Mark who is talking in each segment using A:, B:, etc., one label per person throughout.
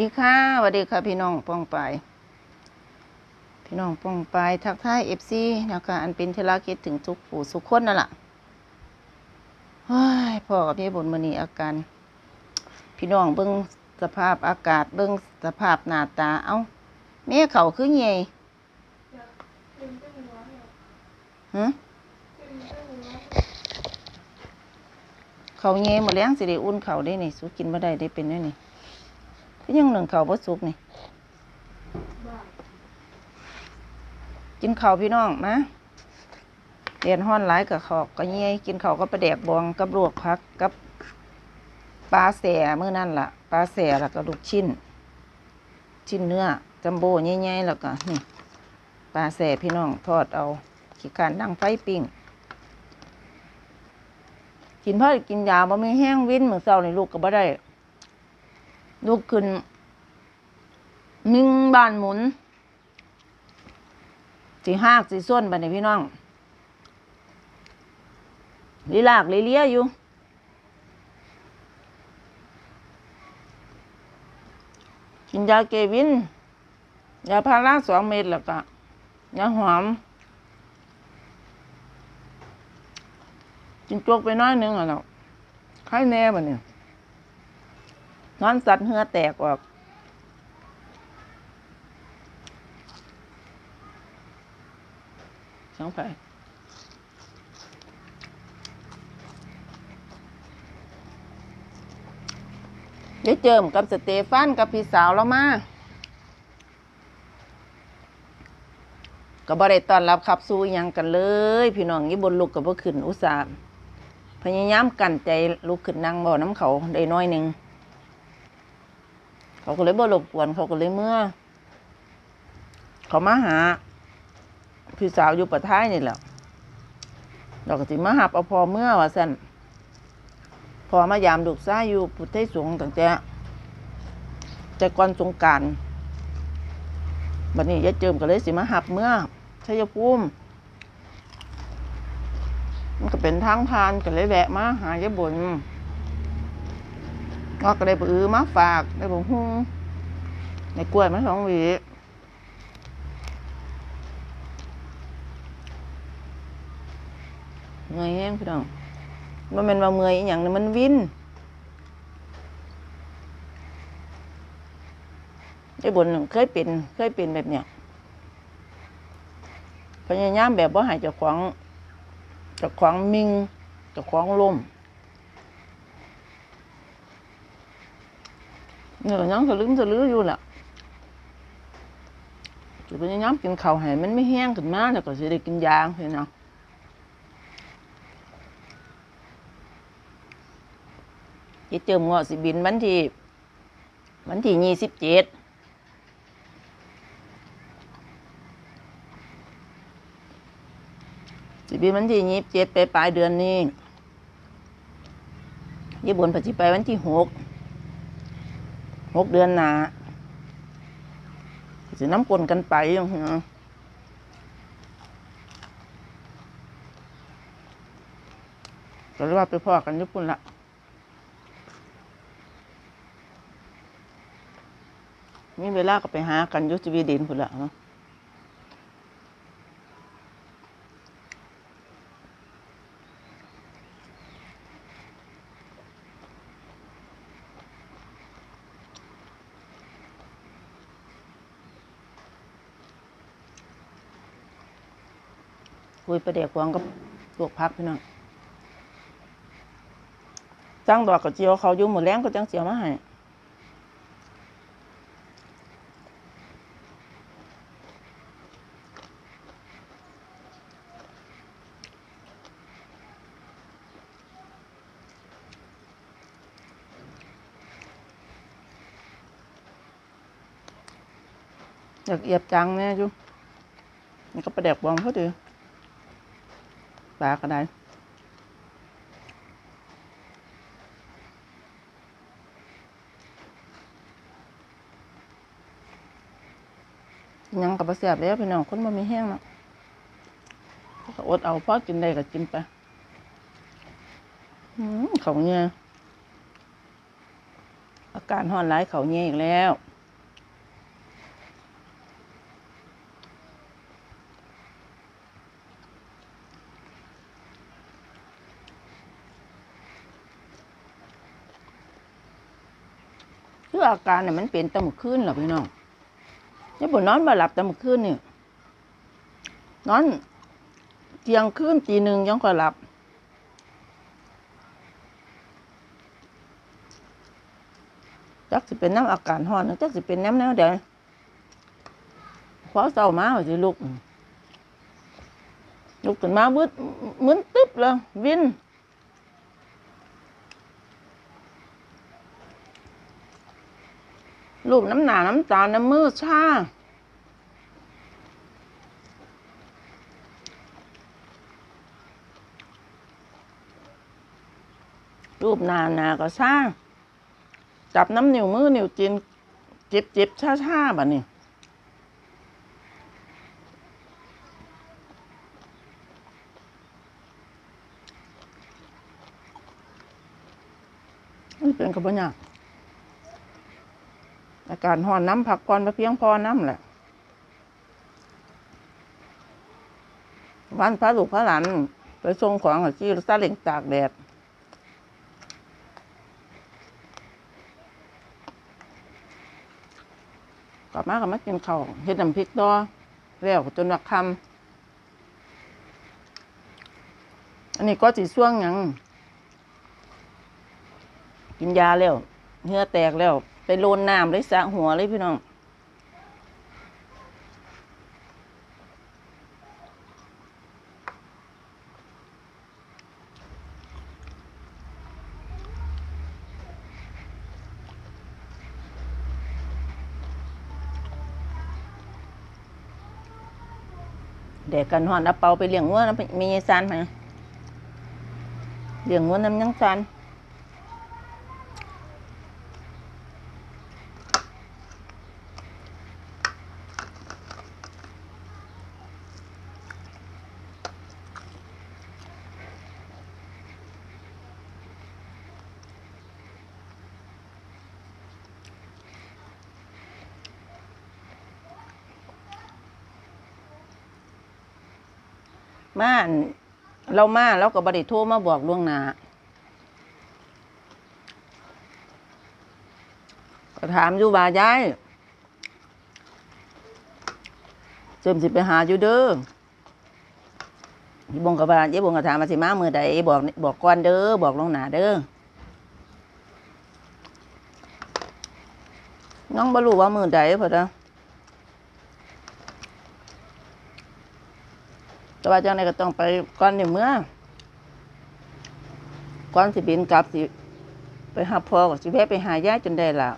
A: ดีค่ะสวัสดีค่ะพี่น้องป้องไป พี่น้องป้องไปทักทายเอฟซีนะคะอันเป็นเทลาคิดถึงทุกผู้สุขคนนั่นแหละเฮ้ยพ่อกับพี่บนมือนี้อาการ พี่น้องเบิ้งสภาพอากาศเบิ้งสภาพหน้าตา เอ้าแม่เขาคือไงฮะเขาเงยหมดแล้วสิได้อุ่นเขาได้นี่สุกินบ่ได้ได้เป็นได้นี่ ก็ยังหนึ่งเขาบ่สุกนี่กินเข้าพี่น้องมาเรียนห้อนหลายกับขอกก็เยี่ยกินเขาก็ประแดกบองกับลวกพักกับปลาแสเมื้อนั่นล่ะปลาแสแล้วก็ลูกชิ้น ชิ้นเนื้อจัมโบ้ใหญ่ๆแล้วก็นี่ปลาแสพี่น้องทอดเอาขี้การดังไฟปิ้งกินเพราะกินยาบ่มีแห้งวินเหมื้อเช้าในลูกก็บ่ได้ ลุกขึ้นมิ่งบ้านหมุนสีหากสีส้นบัดนี้พี่น้องลีลากลีเลียอยู่กินยาเกวิน ยาพาราสองเม็ดแล้วก็ยาหอมกินจกไปน้อยนึงอะเนาไข้แน่บัดนี้ นอนสัตว์เหือแตกออก สองไปได้เจิมกับสเตฟานกับพี่สาวแล้วมาก็บ่ได้ต้อนรับขับสู้ยังกันเลย พี่น้องยี่บนลุกกับบ่ขึ้นอุตส่าห์พยายามกันใจลุกขึ้นนั่งบ่อน้ำเขาได้น้อยหนึ่ง เขาก็เลยบ่รบกวนเขาก็เลยเมื่อ เขามาหา พี่สาวอยู่ประท้ายนี่แหละเราก็สิมาหับเอาพอเมื่อว่าสั่นพอมายามดูกซ้ายอยู่พุทธสงตั้งแต่แต่ก่อนสงกรารบัดนี้ยายเจิมก็เลยสิมาหับเมื่อชัยภูมิมันก็เป็นทางผ่านก็เลยแวะมาหายายบ นก็ก็ได้ปื้อมาฝากได้บุหุ้งในกล้วยมาสองหวีเมื่อยแห้งพี่น้องมันเป็นว่าเมื่อยอหย่างนี้มันวินไอ้บนเคยเป็นเคยเป็นแบบเนี้ยพยายามแบบว่าหายจากขวางจากขวางมิงจากขวางลม เนื้อยังสลึมสลืออยู่แหละจุดนี้ย้ำกินข้าวให้มันไม่แห้งขึ้นมาแล้วก็สิได้กินยางเห็นเนาะจะเจิมเงาะสิบินวันที่วันที่ยี่สิบเจ็ดสิบินวันที่ยี่สิบเจ็ดไปปลายเดือนนี้ญี่ปุ่นปัจจุไปวันที่หก หกเดือนหนาสิน้ำกลนกันไปอย่างเงี้ยก็เรียกว่าไปพ่อกันญี่ปุ่นละมีเวลาก็ไปหากันยุสวีดินพุ่นละเนาะ คุยประเดี๋ยวกวางกับลวกพักพี่น้องจ้างดอกกับเจียวเขายู่หมดแรงก็จังเสียวมาให้อยากเอียบจังแน่จุนี่ก็ประเดี๋ยวกวางเขาดี ปลาก็ได้ยังกับปลาแสบแล้วพี่น้องคนมันมีแห้งเนาะก็อดเอาพอกินได้ก็กินไปอืมของเนี่ยอาการห่อนร้ายเขาเงี้ยอีกแล้ว คืออาการเนี่ยมันเป็นตะมือขึ้นหรอพี่น้องนี่บนนอนมาหลับตะมือขึ้นเนี่ยนอนเที่ยงคืนตีหนึ่งยังก็หลับ จักสิเป็นน้ำอาการห่อนจักสิเป็นน้ำแนวเดพอเศร้ามาสิลุกลุกขึ้นมาบึดมึนตึ๊บเลยวิน รูปน้ำหนาน้ำตาลน้ำมือชารูปนาหนาก็ชาจับน้ำนิ้วมือนิ้วจินจิบจิบชาชาแบบนี้มันเป็นกระบวนยาก อาการห่อนน้ำผักก่อนไปเพียงพอน้ำแหละวันพระลูกพระหลานไปส่งของกับที่ซาเล็งตากแดดกลับมาก็มากินข้าวเฮ็ดน้ำพริกดอแล้วจนวักคำอันนี้ก็จีช่วงยัง กินยาแล้วเหงื่อแตกแล้ว ไปโลนน้ำเลยสะหัวเลยพี่น้องเด็กกันหอนเอาเปาไปเลี้ยงวัวนะมียายซันไหมเลี้ยงวัวน้ำยังซัน มาเรามาเราก็บริโทรมาบอกล่วงหน้าก็ถามอยู่ว่ายายเจิมสิไปหาอยู่เด้อยี่บงกับว่ายี่บงกับถามมาสิมามือใดบอกบอกก่อนเด้อบอกล่วงหน้าเด้อน้องบ่รู้ว่ามือใดพอเด้อ แต่ว่าจังไดก็ต้องไปก่อนในเมื่อก่อนสิบินกลับสิไปหาพ่อก็สิแวะไปหายาจนได้ล่ะ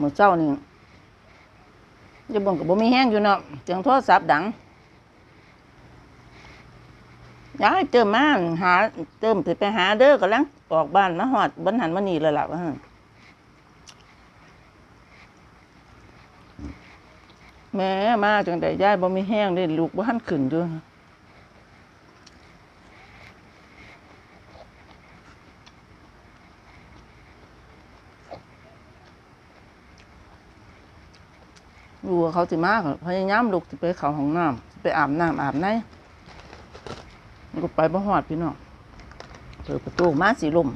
A: มื้อเช้านี่จะบ่งก็บ่มีแห้งอยู่เนาะเสียงโทรศัพท์ดังยายเติมมาหาเติมสิไปหาเด้อกำลังออกบ้านมาฮอดบันหันมานี่แล้วล่ะว่าหั่น แม่มาจังไดยายบ่มีแห้งเด้ลูกบ่ทันขึ้นอยู่รู้ว่าเขาสิมากพยายามลุกไปเขาห้องน้ำไปอาบน้ำอาบในมันก็ไปบ่ฮอดพี่น้องเปิดประตูมาสิลม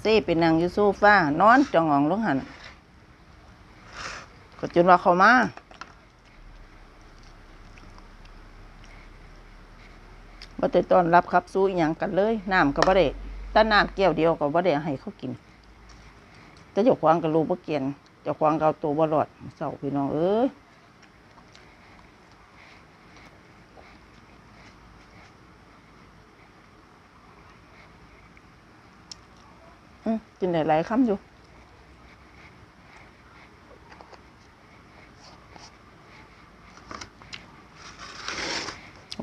A: เซ่ไปนั่งอยู่โซฟานอนจองหองลงหันก็จนว่าเขามา บ่ได้ต้อนรับครับสู้อหยังกันเลยน้ำก็บ่ได้แต่น้ำแก้วเดียวก็บ่ได้ให้เขากิน แต่เจ้าของก็รู้บ่เกียนเจ้าของก็เอาตัวบ่รอดเศร้าพี่น้องเอ้ยกินหลายๆคำอยู่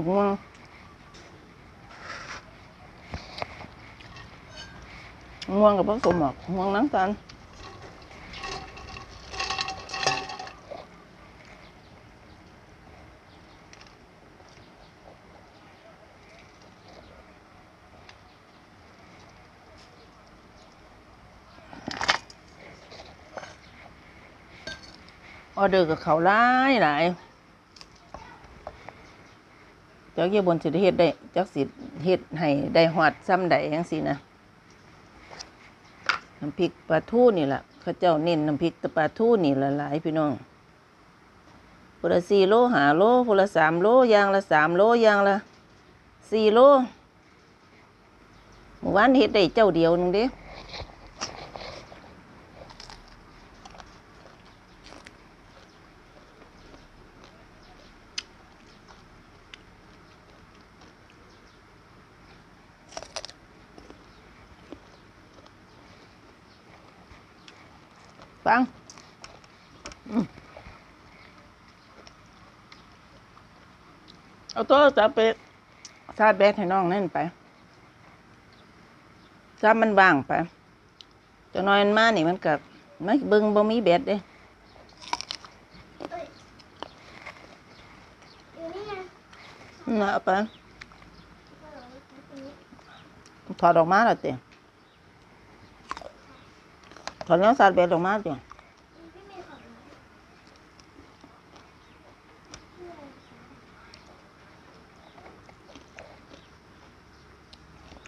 A: ง่วง ม่วงกับผสมหมอกม่วงน้ำตาลออเดอร์กับเขาหลายหลายจักเยี่ยบนสิเฮ็ดได้จักสิเฮ็ดให้ได้หอดซ้ำได้ยังสินะ น้ำพริกปลาทูนี่แหละเขาเจ้าเน้นน้ำพริกตะปลาทูนี่ละหลายพี่น้องพุละสี่โลหาโลพุละสามโลยางละสามโลยางละสี่โลเมื่อวานเฮ็ดได้เจ้าเดียวหนึงเด้ ฟังเอาโทรศัพท์ไปชาร์จแบตให้น้องนั่นไปชามันว่างไปจะนอยมันมานี่มันกับไม่เบิ่งบ่มีแบตเด้
B: น่ะ
A: เอาไปถอดออกมาแล้วเตีย ถอดแล้วชาร์จแบตออกมาเตีย
B: อ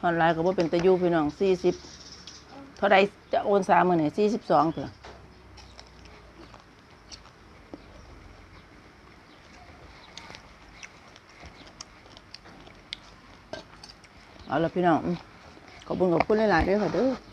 A: ออนไลน์ก็บ่เป็นตะยูพี่น้องสี่สิบเท่าใดจะโอนสามหมื่นเนี่ยสี่สิบสองเถอะเอาละพี่น้องขอบคุณขอบคุณหลายๆด้วยค่ะเด้อ